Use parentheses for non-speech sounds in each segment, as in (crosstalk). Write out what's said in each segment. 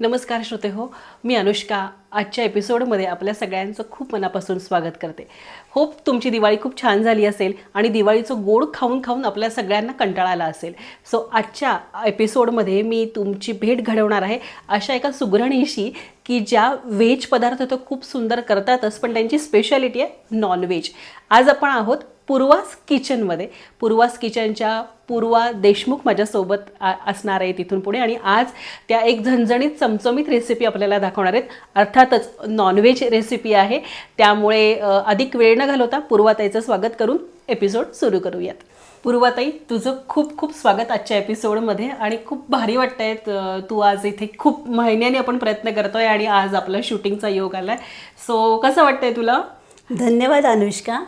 नमस्कार श्रोते हो मी अनुष्का. आजच्या एपिसोडमध्ये आपल्या सगळ्यांचं खूप मनापासून स्वागत करते. होप तुमची दिवाळी खूप छान झाली असेल आणि दिवाळीचं गोड खाऊन खाऊन आपल्या सगळ्यांना कंटाळा आला असेल. सो आजच्या एपिसोडमध्ये मी तुमची भेट घडवणार आहे अशा एका सुगरणीशी की ज्या व्हेज पदार्थ तर खूप सुंदर करतातच पण त्यांची स्पेशालिटी आहे नॉनव्हेज आज आपण आहोत पूर्वास किचनमध्ये. पूर्वास किचनच्या पूर्वा देशमुख माझ्यासोबत आ- असणार आहे तिथून पुढे. आणि आज त्या एक झणझणीत चमचमीत रेसिपी आपल्याला दाखवणार आहेत. अर्थातच नॉनव्हेज रेसिपी आहे. त्यामुळे अधिक वेळ न घालवता पूर्वाताईचं स्वागत करून एपिसोड सुरू करूयात. पूर्वाताई तुझं खूप खूप स्वागत आजच्या एपिसोडमध्ये आणि खूप भारी वाटत आहेत तू आज इथे खूप महिन्याने आपण प्रयत्न करतोय आणि आज आपला शूटिंगचा योग आलाय. सो कसं वाटतंय तुला? धन्यवाद अनुष्का.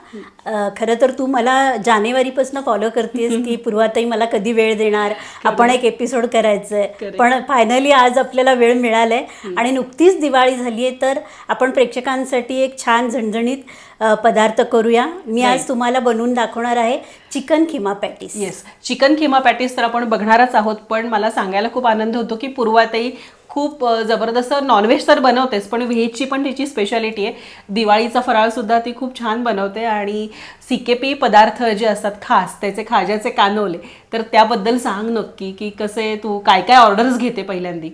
खरं तर तू मला जानेवारीपासून फॉलो करतेस. की पूर्वाताई मला कधी वेळ देणार? आपण एक एपिसोड करायचंय. पण फायनली आज आपल्याला वेळ मिळालाय. आणि नुकतीच दिवाळी झाली आहे तर आपण प्रेक्षकांसाठी एक छान झणझणीत पदार्थ करूया. मी आज. तुम्हाला बनवून दाखवणार आहे chicken keema patties. Yes chicken keema patties तर आपण बघणारच आहोत पण मला सांगायला खूप आनंद होतो की पूर्वाताई खूप जबरदस्त नॉनव्हेज तर बनवतेच पण व्हेजची पण तिची स्पेशालिटी आहे. दिवाळीचा फराळसुद्धा ती खूप छान बनवते आणि सिकेपी पदार्थ जे असतात खास त्याचे खाज्याचे कानवले तर त्याबद्दल सांग नक्की की कसे तू काय काय ऑर्डर्स घेते पहिल्यांदी?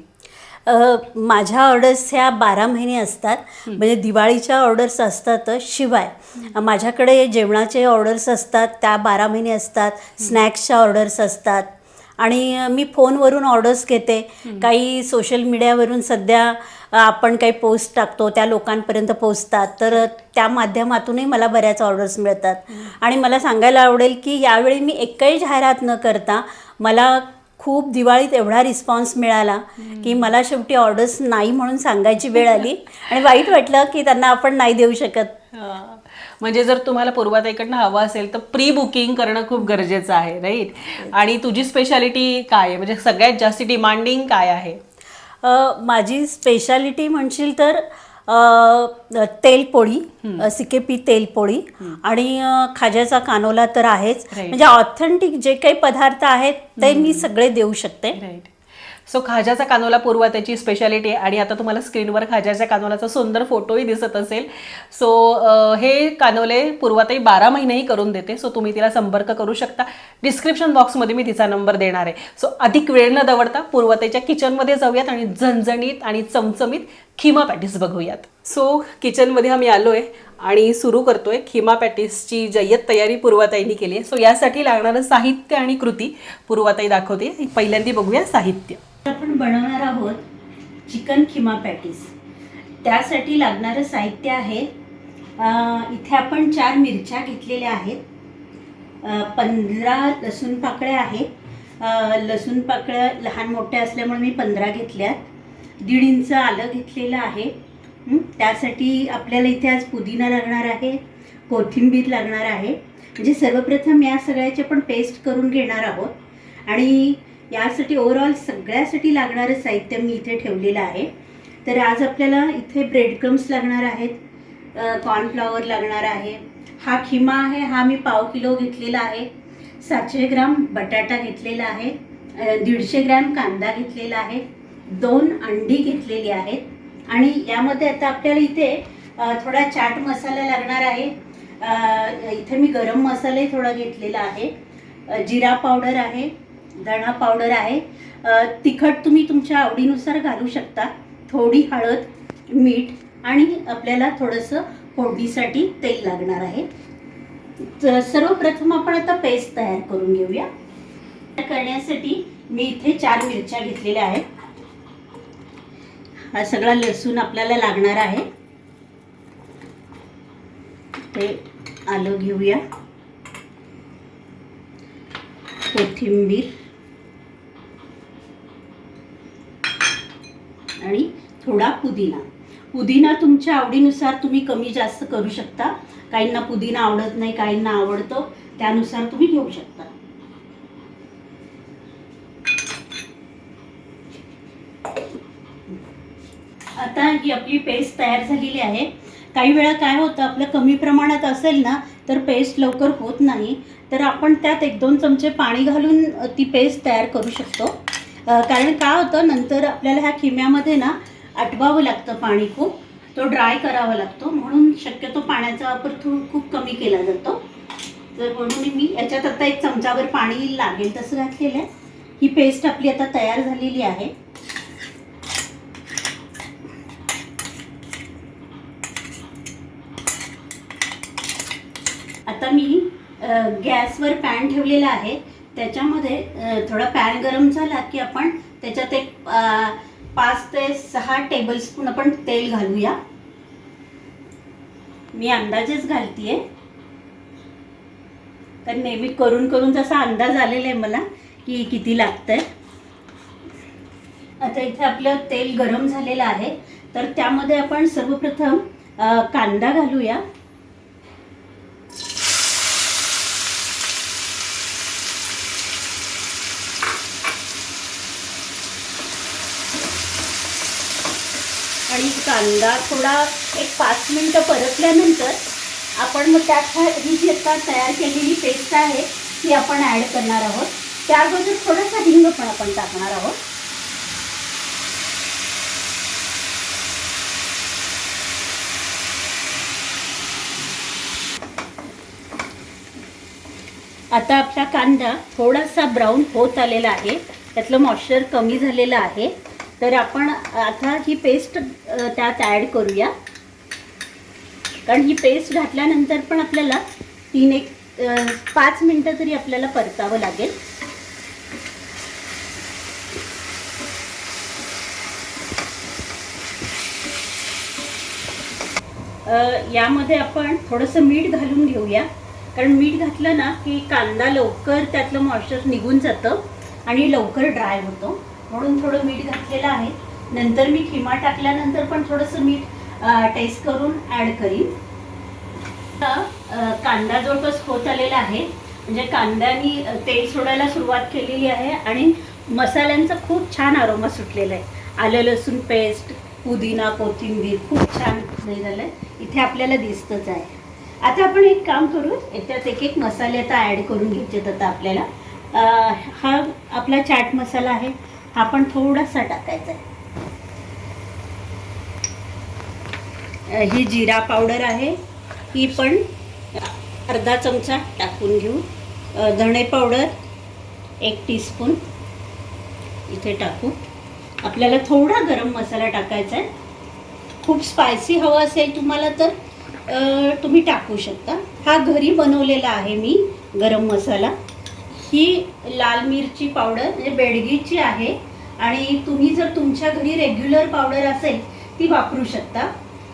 माझ्या ऑर्डर्स ह्या बारा महिने असतात. म्हणजे दिवाळीच्या ऑर्डर्स असतातच शिवाय. माझ्याकडे जेवणाचे ऑर्डर्स असतात त्या बारा महिने असतात. स्नॅक्सच्या ऑर्डर्स असतात. आणि मी फोनवरून ऑर्डर्स घेते. काही सोशल मीडियावरून सध्या आपण काही पोस्ट टाकतो त्या लोकांपर्यंत पोचतात तर त्या माध्यमातूनही मला बऱ्याच ऑर्डर्स मिळतात. आणि मला सांगायला आवडेल की यावेळी मी एकही जाहिरात न करता मला खूप दिवाळीत एवढा रिस्पॉन्स मिळाला की मला शेवटी ऑर्डर्स नाही म्हणून सांगायची वेळ (laughs) आली. आणि वाईट वाटलं की त्यांना आपण नाही देऊ शकत. म्हणजे जर तुम्हाला पूर्वाताईकडनं हवं असेल तर प्री बुकिंग करणं खूप गरजेचं आहे राईट आणि तुझी स्पेशालिटी काय आहे? म्हणजे सगळ्यात जास्त डिमांडिंग काय आहे? माझी स्पेशालिटी म्हणशील तर तेलपोळी सिकेपी तेलपोळी आणि खाज्याचा कानोला तर आहेच. म्हणजे ऑथेंटिक जे काही पदार्थ आहेत ते मी सगळे देऊ शकते. राईट सो खाज्याचा कानोला पूर्वा त्याची स्पेशालिटी आहे. आणि आता तुम्हाला स्क्रीनवर खाज्याच्या कानोलाचा सुंदर फोटोही दिसत असेल. सो हे कानोले पूर्वाताई बारा महिनेही करून देते. सो तुम्ही तिला संपर्क करू शकता. डिस्क्रिप्शन बॉक्समध्ये मी तिचा नंबर देणार आहे. सो अधिक वेळ न दवडता पूर्वाताईच्या किचनमध्ये जाऊयात आणि झणझणीत आणि चमचमीत खिमा पॅटीस बघूयात. सो किचनमध्ये आम्ही आलो आहे आणि सुरू करतोय खिमा पॅटीसची जय्यत तयारी पूर्वाताईंनी केली आहे. सो यासाठी लागणारं साहित्य आणि कृती पूर्वाताई दाखवते. पहिल्यांदा बघूया साहित्य. आपण बनवणार आहोत चिकन खिमा पॅटीस. त्यासाठी लागणारं साहित्य आहे इथे आपण चार मिरच्या घेतलेल्या आहेत. पंधरा लसूण पाकळ्या आहेत. लसूण पाकळ्या लहान मोठ्या असल्यामुळे मी पंधरा घेतल्यात. दीड इंच आलं घेतलेलं आहे. त्यासाठी आपल्याला इथे आज पुदिना लागणार आहे कोथिंबीर लागणार आहे. म्हणजे सर्वप्रथम या सगळ्याची आपण पेस्ट करून घेणार आहोत. आणि यासाठी ओव्हरऑल सगळ्यासाठी लागणारं साहित्य मी इथे ठेवलेलं आहे. तर आज आपल्याला इथे ब्रेड क्रम्स लागणार आहेत कॉर्नफ्लॉवर लागणार आहे. हा खिमा आहे हा मी पाव किलो घेतलेला आहे. सातशे ग्राम बटाटा घेतलेला आहे. दीडशे ग्रॅम कांदा घेतलेला आहे. दोन अंडी घेतलेली आहेत. आणि यामध्ये आता आपल्याला इथे थोडा चाट मसाला लागणार आहे. इथे मी गरम मसालाही थोडा घेतलेला आहे. जिरा पावडर आहे धणा पावडर आहे. तिखट तुम्ही तुमच्या आवडीनुसार घालू शकता. थोडी हळद मीठ आणि आपल्याला थोडंसं फोडणीसाठी तेल लागणार आहे. तर सर्वप्रथम आपण आता पेस्ट तयार करून घेऊया. करण्यासाठी मी इथे चार मिरच्या घेतलेल्या आहेत. हा सगळा लसूण आपल्याला लागणार आहे. ते आलं घेऊया. कोथिंबीर. आणि थोडा पुदिना. पुदिना तुमच्या आवडीनुसार तुम्ही कमी जास्त करू शकता. काहींना पुदिना आवडत नाही काहींना आवडतो. त्यानुसार तुम्ही घेऊ शकता. आता ही आपली पेस्ट तयार झालेली आहे. काही वेळा काय होतं आपलं कमी प्रमाणात असेल ना तर पेस्ट लवकर होत नाही. तर आपण त्यात एक दोन चमचे पाणी घालून ती पेस्ट तयार करू शकतो. कारण का होतं नंतर आपल्याला ह्या खिम्यामध्ये ना आटवावं लागतं पाणी खूप. तो ड्राय करावा लागतो. म्हणून शक्यतो पाण्याचा वापर थोडं खूप कमी केला जातो. तर म्हणून मी याच्यात आता एक चमचाभर पाणी लागेल तसं घातलेलं आहे. ही पेस्ट आपली आता तयार झालेली आहे. आता मी गॅसवर पॅन ठेवलेला आहे. त्याच्यामध्ये थोडा पॅन गरम झाला की आपण त्याच्यात एक पाच ते सहा टेबलस्पून आपण तेल घालूया. मी अंदाजेच घालतीये. तर नेहमी करून करून जसा अंदाज आलेला आहे मला की किती लागतंय. आता इथे आपलं तेल गरम झालेलं आहे. तर त्यामध्ये आपण सर्वप्रथम कांदा घालूया आणि कांदा थोडा एक पाच मिनटं परतल्यानंतर आपण मग त्यात ही जी आता तयार केलेली पेस्ट आहे ती आपण ॲड करणार आहोत. त्या अगोदर थोडासा हिंग पण आपण टाकणार आहोत. आता आपला कांदा थोडासा ब्राऊन होत आलेला आहे. त्यातलं मॉइश्चर कमी झालेलं आहे. तर आपण आता ही पेस्ट त्यात ॲड करूया. कारण ही पेस्ट घातल्यानंतर पण आपल्याला तीन एक पाच मिनटं तरी आपल्याला परतावं लागेल. यामध्ये आपण थोडंसं मीठ घालून घेऊया. कारण मीठ घातलं ना की कांदा लवकर त्यातलं मॉइश्चर निघून जातं आणि लवकर ड्राय होतो. म्हणून थोडं मीठ घातलेलं आहे. नंतर मी खिमा टाकल्यानंतर पण थोडंसं मीठ टेस्ट करून ॲड करीन. कांदा जवळपास होत आलेला आहे. म्हणजे कांद्यानी तेल सोडायला सुरुवात केलेली आहे आणि मसाल्यांचा खूप छान आरोमा सुटलेला आहे. आलं लसूण पेस्ट पुदिना कोथिंबीर खूप छान झालं आहे इथे आपल्याला दिसतंच आहे. आता आपण एक काम करू याच्यात एक एक मसाले आता ॲड करून घ्यायचे आता आपल्याला. हा आपला चाट मसाला आहे. हा पण थोडासा टाकायचा. आहे ही जिरा पावडर आहे. ही पण अर्धा चमचा टाकून घेऊ. धणे पावडर एक टीस्पून इथे टाकू. आपल्याला थोडा गरम मसाला टाकायचा आहे. खूप स्पायसी हवं असेल तुम्हाला तर तुम्ही टाकू शकता. हा घरी बनवलेला आहे मी गरम मसाला. ही लाल मिरची पावडर म्हणजे बेडगीची आहे. आणि तुम्ही जर तुमच्या घरी रेग्युलर पावडर असेल ती वापरू शकता.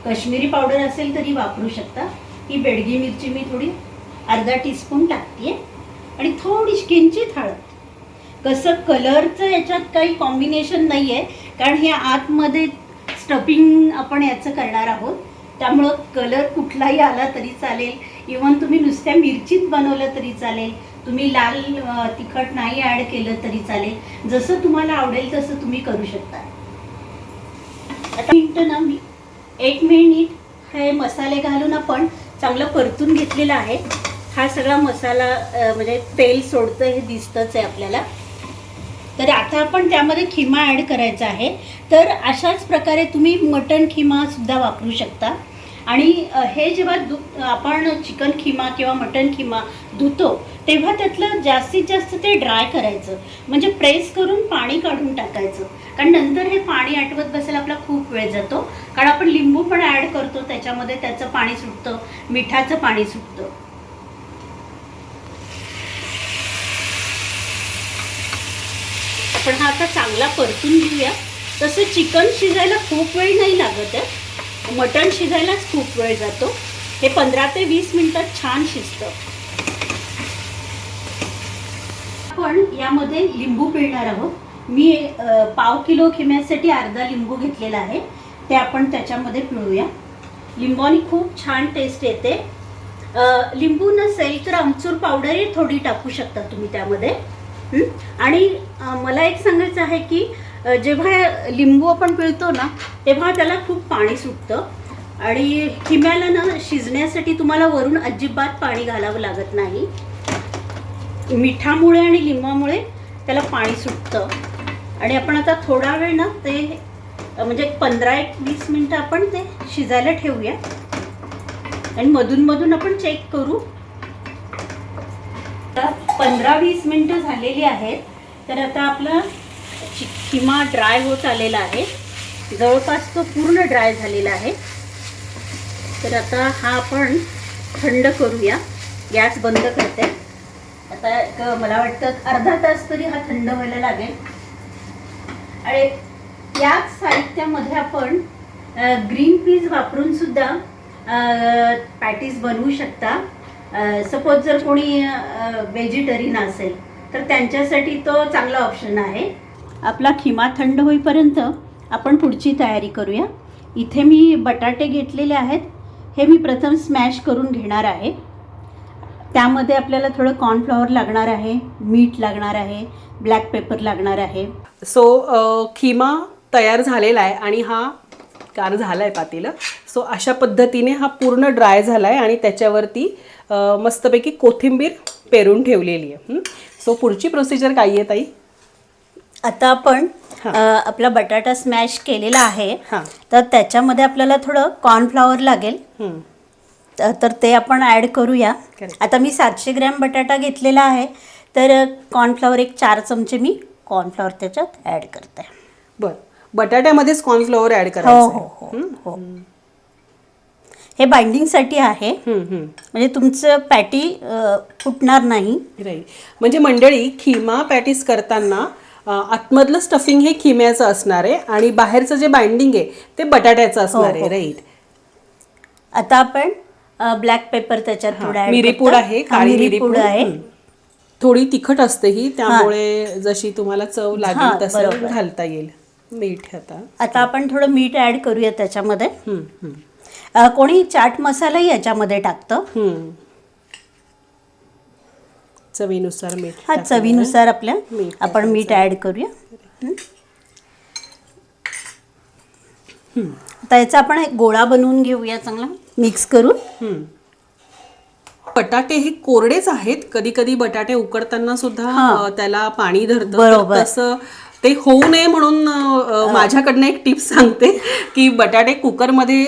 कश्मीरी पावडर असेल तरी वापरू शकता. ही बेडगी मिरची मी थोडी अर्धा टीस्पून टाकते आणि थोडीशी किंचित हळद कसं कलरचं याच्यात काही कॉम्बिनेशन नाही आहे कारण हे आतमध्ये स्टफिंग आपण याचं करणार आहोत. त्यामुळं कलर कुठलाही आला तरी चालेल. इवन तुम्ही नुसत्या मिरचीत बनवलं तरी चालेल. तुम्ही लाल तिखट नाही ॲड केलं तरी चालेल. जसं तुम्हाला आवडेल तसं तुम्ही करू शकता. आता मिनटं ना मी एक मिनिट हे मसाले घालून आपण चांगलं परतून घेतलेलं आहे. हा सगळा मसाला म्हणजे तेल सोडतं हे दिसतंच आहे आपल्याला. तर आता आपण त्यामध्ये खिमा ॲड करायचा आहे. तर अशाच प्रकारे तुम्ही मटण खिमासुद्धा वापरू शकता. आणि हे जेव्हा दु आपण चिकन खिमा किंवा मटन खिमा धुतो तेव्हा त्यातलं जास्तीत जास्त ते ड्राय करायचं. म्हणजे प्रेस करून पाणी काढून टाकायचं. कारण नंतर हे पाणी आटवत बसायला आपला खूप वेळ जातो. कारण आपण लिंबू पण ॲड करतो त्याच्यामध्ये त्याचं पाणी सुटतं मिठाचं पाणी सुटतं. आपण हा आता चांगला परतून घेऊया. तसं चिकन शिजायला खूप वेळ नाही लागत आहे. मटण शिजायलाच खूप वेळ जातो. हे पंधरा ते वीस मिनिटात छान शिजतं. आपण यामध्ये लिंबू पिळणार आहोत. मी पाव किलो खिम्यासाठी अर्धा लिंबू घेतलेला आहे. ते आपण त्याच्यामध्ये पिळूया. लिंबाने खूप छान टेस्ट येते. लिंबू नसेल तर आमचूर पावडरही थोडी टाकू शकता तुम्ही त्यामध्ये. आणि मला एक सांगायचं आहे की जेव्हा लिंबू आपण पिळतो ना तेव्हा त्याला खूप पाणी सुटतं. आणि हिम्याला ना शिजण्यासाठी तुम्हाला वरून अजिबात पाणी घालावं लागत नाही. मिठामुळे आणि लिंबामुळे त्याला पाणी सुटतं. आणि आपण आता थोडा वेळ ना ते म्हणजे पंधरा एक वीस मिनटं आपण ते शिजायला ठेवूया. आणि मधून मधून आपण चेक करू. आता पंधरा वीस मिनटं झालेली आहेत. तर आता आपला किमा ड्राय होत आलेला आहे. जवळपास तो पूर्ण ड्राय झालेला आहे. तर आता हा आपण थंड करूया. गॅस बंद करते. आता एक मला वाटतं अर्धा तास तरी हा थंड व्हायला लागेल. आणि याच साहित्यामध्ये आपण ग्रीन पीज वापरून सुद्धा पॅटीज बनवू शकता. सपोज जर कोणी व्हेजिटेरियन असेल तर त्यांच्यासाठी तो चांगला ऑप्शन आहे. आपला खिमा थंड होईपर्यंत आपण पुढची तयारी करूया. इथे मी बटाटे घेतलेले आहेत. हे मी प्रथम स्मॅश करून घेणार आहे. त्यामध्ये आपल्याला थोडं कॉर्नफ्लॉवर लागणार आहे मीठ लागणार आहे ब्लॅक पेपर लागणार आहे. सो अ, खिमा तयार झालेला आहे आणि हा कार झाला आहे पातेलं. सो अशा पद्धतीने हा पूर्ण ड्राय झाला आहे आणि त्याच्यावरती मस्तपैकी कोथिंबीर पेरून ठेवलेली आहे. सो पुढची प्रोसिजर काय आहे ताई? आता आपण आपला बटाटा स्मॅश केलेला आहे तर त्याच्यामध्ये आपल्याला थोडं कॉर्नफ्लॉवर लागेल. तर ते आपण ॲड करूया. आता मी सातशे ग्रॅम बटाटा घेतलेला आहे तर कॉर्नफ्लॉवर एक चार चमचे मी कॉर्नफ्लॉवर त्याच्यात ॲड करते. बरं. बटाट्यामध्येच कॉर्नफ्लॉवर ॲड हो करायचं हो हो हो. हे बाइंडिंगसाठी आहे. हं, हं. म्हणजे तुमचं पॅटी फुटणार नाही. म्हणजे मंडळी खिमा पॅटीस करताना आतमधलं स्टफिंग हे खिम्याचं असणार आहे आणि बाहेरचं जे बाइंडिंग आहे ते बटाट्याचं असणार आहे हो. राईट आता आपण ब्लॅक पेपर त्याच्यात थोडं add मिरी पूड करतो. आहे हा, काळी मिरी मिरी पूड पूड आहे हं. थोडी तिखट असते ही त्यामुळे जशी तुम्हाला चव हां, लागेल तसं. घालता येईल मीठ आता आता आपण थोडं मीठ ॲड करूया त्याच्यामध्ये हं, हं, कोणी चाट मसालाही याच्यामध्ये टाकतं हं. चवीनुसार मीठ हा. चवीनुसार आपल्या मीठ आपण मीठ ॲड करूया. आता याचा आपण एक गोळा बनवून घेऊया चांगला. मिक्स करून. बटाटे हे कोरडेच आहेत. कधी कधी बटाटे उकडताना सुद्धा त्याला पाणी धरतं तसं ते होऊ नये म्हणून माझ्याकडनं एक टिप्स सांगते की बटाटे कुकरमध्ये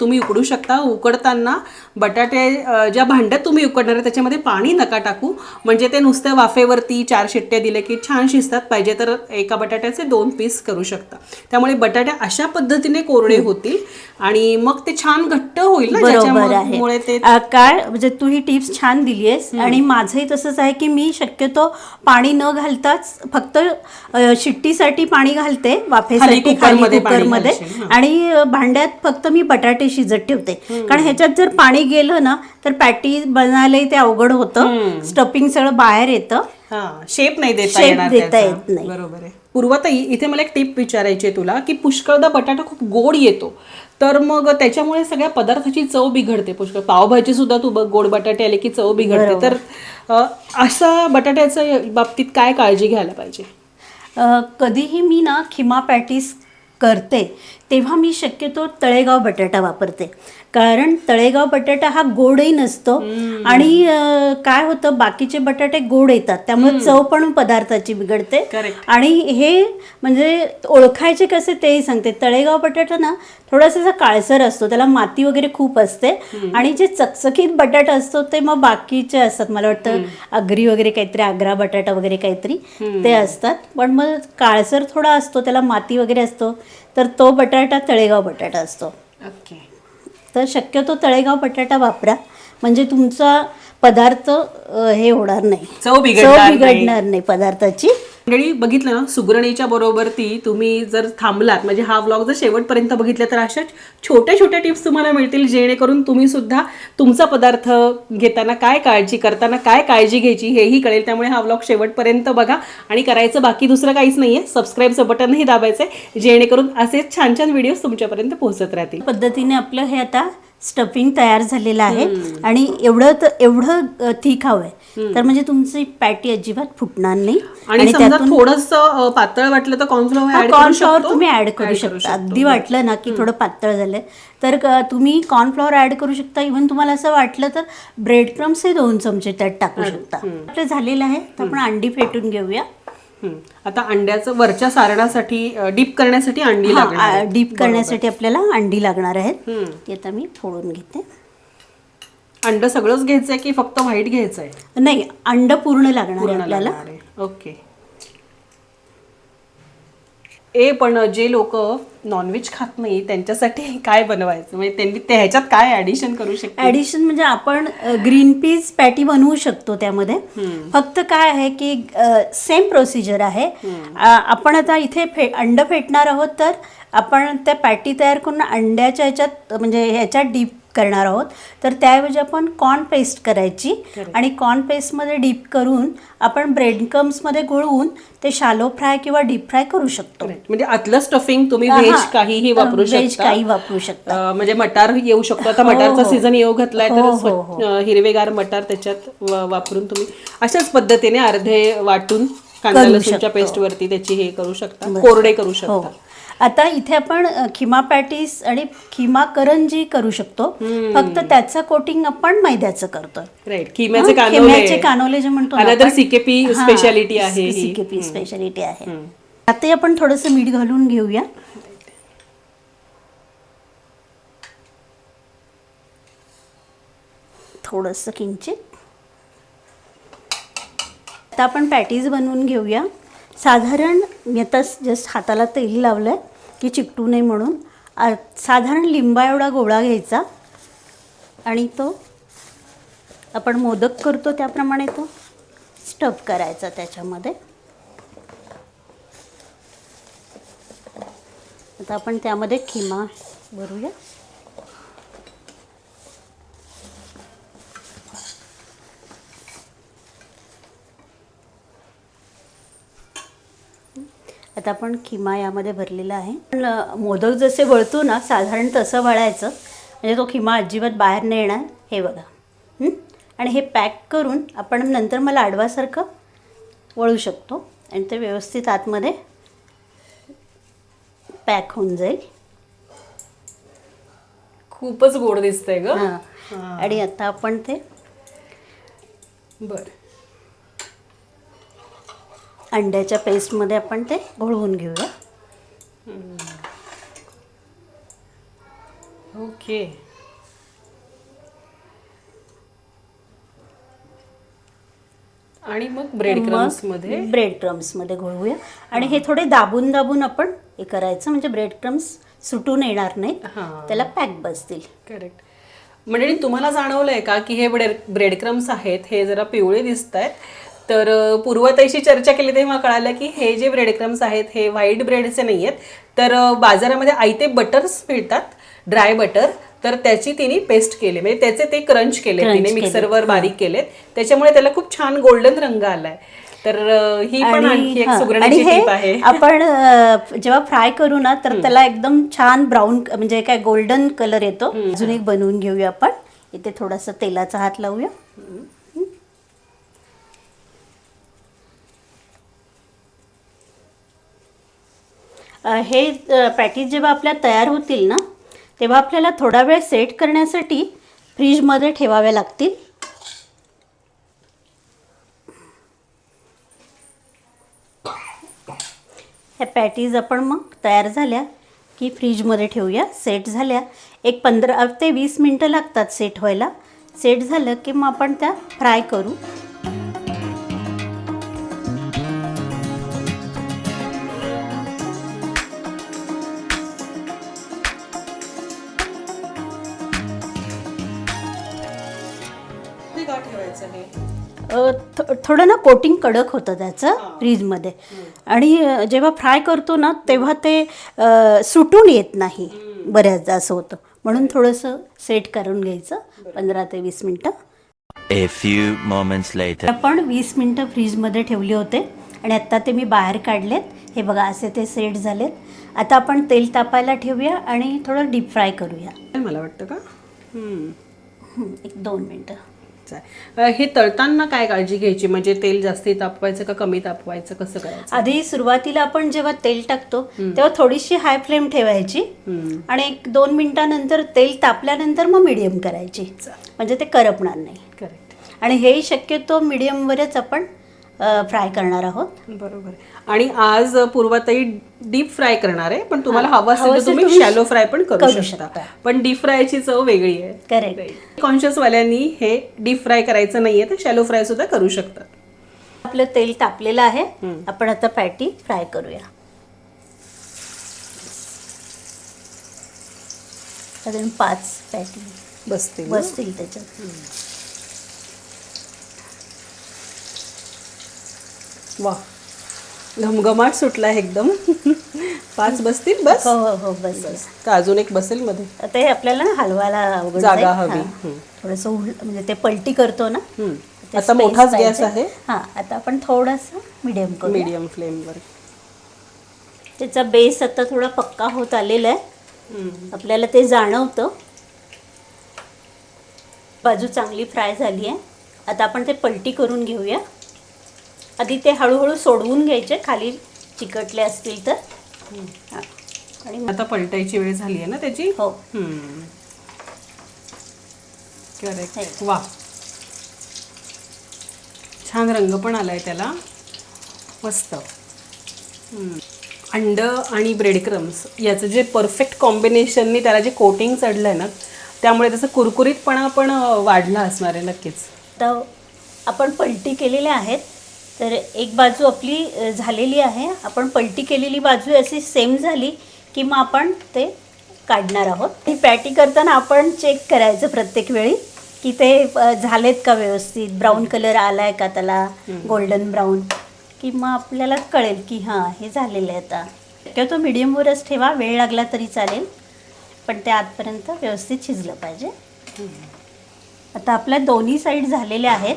तुम्ही उकडू शकता. उकडताना बटाटे ज्या भांड्यात तुम्ही उकडणार आहे त्याच्यामध्ये पाणी नका टाकू. म्हणजे ते नुसत्या वाफेवरती चार शिट्ट्या दिले की छान शिजतात. पाहिजे तर एका बटाट्याचे दोन पीस करू शकता. त्यामुळे बटाटे अशा पद्धतीने कोरडे होतील आणि मग ते छान घट्ट होईल ना बरोबर ज्याच्यामुळे आहे ते काय म्हणजे तू ही टिप्स छान दिली आहेस आणि माझंही तसंच आहे की मी शक्यतो पाणी न घालताच फक्त अ, शिट्टीसाठी पाणी घालते वाफेसाठी खाली कुकरमध्ये. आणि भांड्यात फक्त मी बटाटे शिजत ठेवते. कारण ह्याच्यात जर पाणी गेलं ना तर पॅटी बनायलाही ते अवघड होतं. स्टफिंग सगळं बाहेर येतं. हा. शेप नाही देता येणार. येत नाही. बरोबर आहे. पूर्वताई इथे मला एक टिप विचारायची आहे तुला की पुष्कळदा बटाटा खूप गोड येतो. तर मग त्याच्यामुळे सगळ्या पदार्थाची चव बिघडते. पुष्कळ पावभाजी सुद्धा तू बघ गोड बटाटे आले की चव बिघडते. तर अ, अशा बटाट्याच्या बाबतीत काय काळजी घ्यायला पाहिजे? कधीही मी ना खिमा पॅटीस करते. तेव्हा मी शक्यतो तळेगाव बटाटा वापरते. कारण तळेगाव बटाटा हा गोडही नसतो आणि काय होतं बाकीचे बटाटे गोड येतात. त्यामुळे चव पण पदार्थाची बिघडते. आणि हे म्हणजे ओळखायचे कसे तेही सांगते. तळेगाव बटाटा ना थोडासा काळसर असतो. त्याला माती वगैरे खूप असते. आणि जे चकचकीत बटाटा असतो ते मग बाकीचे असतात. मला वाटतं अगरी वगैरे काहीतरी आग्रा बटाटा वगैरे काहीतरी ते असतात. पण मग काळसर थोडा असतो. त्याला माती वगैरे असतो. तर तो बटाटा तळेगाव बटाटा असतो. ओके. तर शक्यतो तळेगाव बटाटा वापरा. म्हणजे तुमचा पदार्थ अ, हे होणार नाही. चव बिघडणार नाही. बिघडणार नाही पदार्थाची. मंडळी बघितलं ना सुगरणीच्या बरोबर ती तुम्ही जर थांबलात म्हणजे हा व्लॉग जर शेवटपर्यंत बघितला तर अशा छोट्या छोट्या टिप्स तुम्हाला मिळतील जेणेकरून तुम्ही सुद्धा तुमचा पदार्थ घेताना काय काळजी करताना काय काळजी घ्यायची हेही कळेल. त्यामुळे हा व्लॉग शेवटपर्यंत बघा आणि करायचं बाकी दुसरं काहीच नाहीये. सबस्क्राईबचं बटनही दाबायचं आहे जेणेकरून असेच छान छान व्हिडिओज तुमच्यापर्यंत पोहोचत राहतील. पद्धतीने आपलं हे आता स्टफिंग तयार झालेलं आहे आणि एवढं तर एवढं थिक हवंय तर म्हणजे तुमची पॅटी अजिबात फुटणार नाही. आणि थोडस पातळ वाटलं तर कॉर्नफ्लॉवर कॉर्नफ्लॉवर तुम्ही ऍड करू शकता. अगदी वाटलं ना की थोडं पातळ झालंय. तर तुम्ही कॉर्नफ्लॉवर ऍड करू शकता. इव्हन तुम्हाला असं वाटलं तर ब्रेड क्रम्स हे दोन चमचे त्यात टाकू शकता. आपलं झालेलं आहे. तर आपण अंडी फेटून घेऊया. आता अंड्याचं वरच्या सारणासाठी डीप करण्यासाठी अंडी लागणार. डीप करण्यासाठी आपल्याला अंडी लागणार आहेत. ती आता मी फोडून घेते. अंड सगळंच घ्यायचंय की फक्त व्हाईट घ्यायचंय? नाही अंड पूर्ण लागणार आहे आपल्याला. ओके. ए पण जे लोक नॉनव्हेज खात नाही त्यांच्यासाठी काय बनवायचं? म्हणजे त्यांनी ते ह्याच्यात काय ऍडिशन करू शकतात ऍडिशन म्हणजे आपण ग्रीन पीस पॅटी बनवू शकतो त्यामध्ये. फक्त काय आहे की सेम प्रोसिजर आहे. आपण आता इथे फे अंड फेटणार आहोत तर आपण त्या पॅटी तयार करून अंड्याच्या ह्याच्यात म्हणजे ह्याच्यात डीप करणार आहोत. तर त्याऐवजी आपण कॉर्न पेस्ट करायची आणि कॉर्न पेस्टमध्ये डीप करून आपण ब्रेडमध्ये घोळवून ते शालो फ्राय किंवा डीप फ्राय करू शकतो. म्हणजे आतलं स्टफिंग तुम्ही हा, व्हेज काहीही वापरू व्हेज काही वापरू शकता. म्हणजे मटार येऊ शकतो. आता हो, मटारचा हो. सीझन येऊ घातलाय तर हो, हो, हिरवेगार मटार त्याच्यात वापरून तुम्ही अशाच पद्धतीने अर्धे वाटून कांदा लसूणच्या शकतो. पेस्ट वरती त्याची हे करू शकता. कोरडे करू हो. शकता. आता इथे आपण खिमा पॅटीस आणि खिमा करंजी करू शकतो. फक्त त्याचं कोटिंग आपण मैद्याचं करतो राईट किम्याचे कानोले खिम्याचे कानोले जे म्हणतो. सीकेपी स्पेशालिटी आहे. सीकेपी स्पेशालिटी आहे. आता आपण थोडंसं मीठ घालून घेऊया. थोडंसं किंचित. आता आपण पॅटीज बनवून घेऊया. साधारण मी आता जस्ट हाताला तेल लावलं आहे की चिकटू नये म्हणून. आ- साधारण लिंबा एवढा गोळा घ्यायचा. आणि तो आपण मोदक करतो त्याप्रमाणे तो स्टफ करायचा त्याच्यामध्ये. आता आपण त्यामध्ये खिमा भरूया. आता आपण खिमा यामध्ये भरलेला आहे. पण मोदक जसे वळतो ना साधारण तसं वळायचं. म्हणजे तो खिमा अजिबात बाहेर नाही येणार. हे बघा? आणि हे पॅक करून आपण नंतर मला आडवासारखं वळू शकतो. आणि ते व्यवस्थित आतमध्ये पॅक होऊन जाईल. खूपच गोड दिसतंय ग. हां. आणि आता आपण ते बर. अंड्याच्या पेस्टमध्ये आपण ते घोळवून घेऊया. ओके. आणि मग ब्रेड क्रम्समध्ये ब्रेड क्रम्समध्ये घोळवूया. आणि हे थोडे दाबून दाबून आपण हे करायचं म्हणजे ब्रेड क्रम्स सुटून येणार नाहीत. हां. त्याला पॅक बसतील. करेक्ट म्हणजे तुम्हाला जाणवलंय का की हे ब्रेड ब्रेड क्रम्स आहेत हे जरा पिवळे दिसत आहेत तर पूर्वताईशी चर्चा केली तेव्हा कळालं की हे जे ब्रेड क्रम्स आहेत हे व्हाईट ब्रेडचे नाही आहेत तर बाजारामध्ये आयते बटर्स मिळतात ड्राय बटर तर त्याची तिने पेस्ट केली म्हणजे त्याचे ते क्रंच केले तिने मिक्सरवर बारीक केलेत. त्याच्यामुळे त्याला खूप छान गोल्डन रंग आलाय. तर ही पण आणखी एक आणि सुगरणीची टीप आहे. (laughs) आपण जेव्हा फ्राय करू ना तर त्याला एकदम छान ब्राऊन म्हणजे काय गोल्डन कलर येतो. अजून एक बनवून घेऊया आपण. इथे थोडासा तेलाचा हात लावूया. हे पॅटीज जेव्हा आपल्या तयार होतील ना तेव्हा आपल्याला थोडा वेळ सेट करण्यासाठी फ्रीजमध्ये ठेवाव्या लागतील. ह्या पॅटीज आपण मग तयार झाल्या की फ्रीजमध्ये ठेवूया सेट झाल्या. एक पंधरा ते वीस मिनटं लागतात सेट व्हायला. सेट झालं की मग आपण त्या फ्राय करू. थोडं ना कोटिंग कडक होतं त्याचं फ्रीजमध्ये. आणि जेव्हा फ्राय करतो ना तेव्हा ते सुटून येत नाही बऱ्याचदा असं होतं. म्हणून थोडंसं सेट करून घ्यायचं पंधरा ते वीस मिनटं. A few moments later. आपण वीस मिनटं फ्रीजमध्ये ठेवले होते आणि आत्ता ते मी बाहेर काढलेत. हे बघा असे ते सेट झालेत. आता आपण तेल तापायला ठेवूया आणि थोडं डीप फ्राय करूया. मला वाटतं का? हम्म. हं, एक दोन मिनटं. चालेल. अ, हे तळताना काय काळजी घ्यायची? म्हणजे तेल जास्ती तापवायचं का कमी तापवायचं? कसं करायचं? आधी सुरुवातीला आपण जेव्हा तेल टाकतो तेव्हा थोडीशी हाय फ्लेम ठेवायची. आणि एक दोन मिनिटानंतर तेल तापल्यानंतर मग मिडियम करायची. म्हणजे ते करपणार नाही. करेक्ट आणि हेही शक्यतो मिडियमवरच आपण फ्राय करणार आहोत. बरोबर. आणि आज पूर्वाताई डीप फ्राय करणार आहे पण तुम्हाला हवं असेल तर तुम्ही शॅलो फ्राय पण करू शकता. पण डीप फ्रायची चव वेगळी आहे. करेक्ट कॉन्शियस वाल्यांनी हे डीप फ्राय करायचं नाहीये तर शॅलो फ्राय सुद्धा करू शकतात. आपलं तेल तापलेलं आहे. आपण आता पॅटी फ्राय करूया. साधारण पाच पॅटी बसतील? बसतील त्याच्यात. वा. घमघमाट सुटला आहे एकदम. (laughs) पाच बसतील बस? हो हो हो बस बस. का अजून एक बसेल मध्ये? आता हे आपल्याला ना हलवायला अवघड जागा जाईल. हवी. हां. थोडंसं उल म्हणजे ते पलटी करतो ना. ते आता space मोठाच पाहिजे. गॅस आहे. हां आता आपण थोडासा मिडियम करू मीडियम फ्लेमवर त्याचा बेस आता थोडा पक्का होत आलेला आहे. आपल्याला ते जाणवतं. बाजू चांगली फ्राय झाली आहे. आता आपण ते पलटी करून घेऊया. आधी ते हळूहळू सोडवून घ्यायचे खाली चिकटले असतील तर. हां. आणि आता पलटायची वेळ झाली आहे ना त्याची? हो. करेक्ट वा. छान रंग पण आलाय त्याला. मस्त. अंड आणि ब्रेड क्रम्स याचं जे परफेक्ट कॉम्बिनेशननी त्याला जे कोटिंग चढलं आहे ना त्यामुळे त्याचा कुरकुरीतपणा पण वाढला असणार आहे नक्कीच. आता आपण पलटी केलेल्या आहेत. तर एक बाजू आपली झालेली आहे. आपण पलटी केलेली बाजू अशी सेम झाली की मग आपण ते काढणार आहोत. ही पॅटी करताना आपण चेक करायचं प्रत्येक वेळी की ते झालेत का व्यवस्थित? ब्राऊन कलर आलाय का त्याला? गोल्डन ब्राऊन की मग आपल्याला कळेल की हां हे झालेलं आहे आता. शक्यतो मिडियमवरच ठेवा वेळ लागला तरी चालेल. पण ते आतपर्यंत व्यवस्थित शिजलं पाहिजे. आता आपल्या दोन्ही साईड झालेल्या आहेत.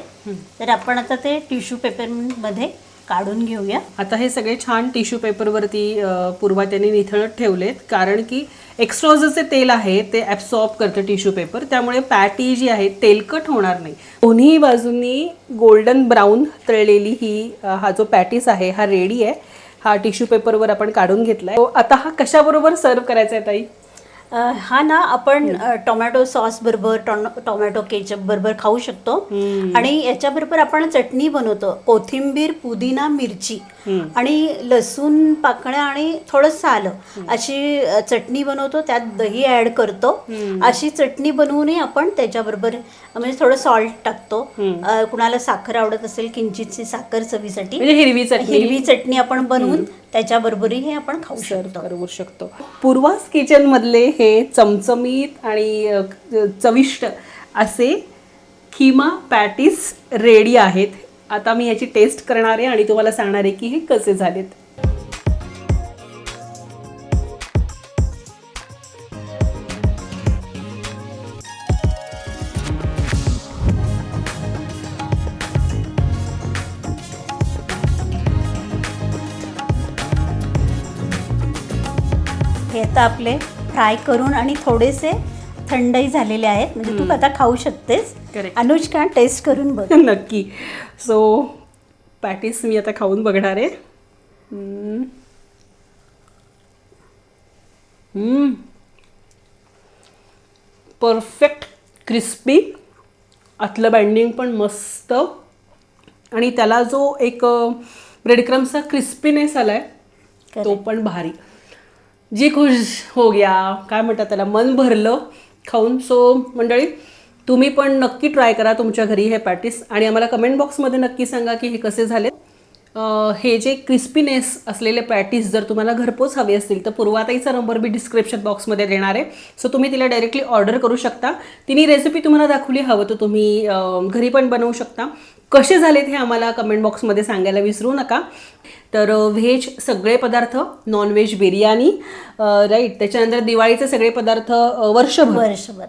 तर आपण आता ते टिश्यू पेपरमध्ये काढून घेऊया. आता हे सगळे छान टिश्यू पेपरवरती पूर्वा त्यांनी निथळत ठेवलेत. कारण की एक्स्ट्रॉचं जे तेल आहे ते ॲब्सॉर्ब करतं टिश्यू पेपर त्यामुळे पॅटी जी आहे तेलकट होणार नाही. दोन्ही बाजूंनी गोल्डन ब्राऊन तळलेली ही हा जो पॅटीस आहे हा रेडी आहे. हा टिश्यू पेपरवर आपण काढून घेतलाय. तो आता हा कशाबरोबर सर्व करायचा आहे ताई? हा ना आपण टोमॅटो सॉस बरोबर टोमॅटो केचप बरोबर खाऊ शकतो. आणि याच्याबरोबर आपण चटणी बनवतो. कोथिंबीर पुदिना मिरची आणि लसूण पाकळ्या आणि थोडंसं आलं अशी अ, चटणी बनवतो त्यात दही ऍड करतो. अशी चटणी बनवूनही आपण त्याच्याबरोबर म्हणजे थोडं सॉल्ट टाकतो. कुणाला साखर आवडत असेल किंचितची साखर चवीसाठी. म्हणजे हिरवी चटणी. हिरवी चटणी आपण बनवून त्याच्याबरोबरही हे आपण खाऊ शकतो. करू शकतो. पूर्वास किचन मधले हे चमचमीत आणि चविष्ट असे खिमा पॅटीस रेडी आहेत. आता मी याची टेस्ट करणार आहे आणि तुम्हाला सांगणार आहे की हे कसे झालेत. हे आता आपले फ्राय करून आणि थोडेसे थंडही झालेले आहेत. म्हणजे तू आता खाऊ शकतेस. Correct. अनुष्का टेस्ट करून बघ. (laughs) नक्की. सो पॅटीस मी आता खाऊन बघणार आहे. परफेक्ट क्रिस्पी आतलं बँडिंग पण मस्त. आणि त्याला जो एक ब्रेड क्रम्सचा क्रिस्पीनेस आलाय तो पण भारी. जी खुश हो गया. काय म्हणतात त्याला? मन भरलं खाऊन. सो मंडळी तुम्ही पण नक्की ट्राय करा तुमच्या घरी हे पॅटीस. आणि आम्हाला कमेंट बॉक्समध्ये नक्की सांगा की हे कसे झाले हे जे क्रिस्पीनेस असलेले पॅटीस जर तुम्हाला घरपोच हवे असतील तर पूर्वाताईचा नंबर मी डिस्क्रिप्शन बॉक्समध्ये देणार आहे. सो तुम्ही तिला डायरेक्टली ऑर्डर करू शकता. तिने रेसिपी तुम्हाला दाखवली हवं तर तुम्ही घरी पण बनवू शकता. कसे झालेत हे आम्हाला कमेंट बॉक्समध्ये सांगायला विसरू नका. तर व्हेज सगळे पदार्थ नॉनव्हेज बिर्याणी राईट त्याच्यानंतर दिवाळीचे सगळे पदार्थ वर्षभर. वर्षभर.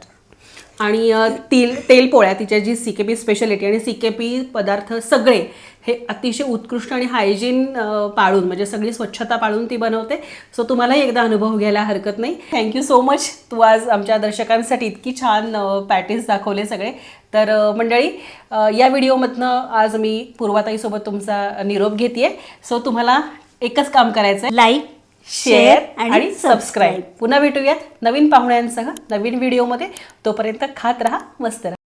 आणि तेल तेल पोळ्या तिच्या जी सी के पी स्पेशालिटी आणि सी के पी पदार्थ सगळे हे अतिशय उत्कृष्ट आणि हायजीन पाळून म्हणजे सगळी स्वच्छता पाळून ती बनवते. सो तुम्हालाही एकदा अनुभव घ्यायला हरकत नाही. थँक्यू सो मच तू आज आमच्या दर्शकांसाठी इतकी छान पॅटीस दाखवले सगळे. तर मंडळी या व्हिडिओमधनं आज मी पूर्वाताईसोबत तुमचा निरोप घेते सो तुम्हाला एकच काम करायचं आहे लाईक शेअर आणि सबस्क्राईब पुन्हा भेटूयात नवीन पाहुण्यांसह नवीन व्हिडिओमध्ये. तोपर्यंत खात राहा मस्त राहा.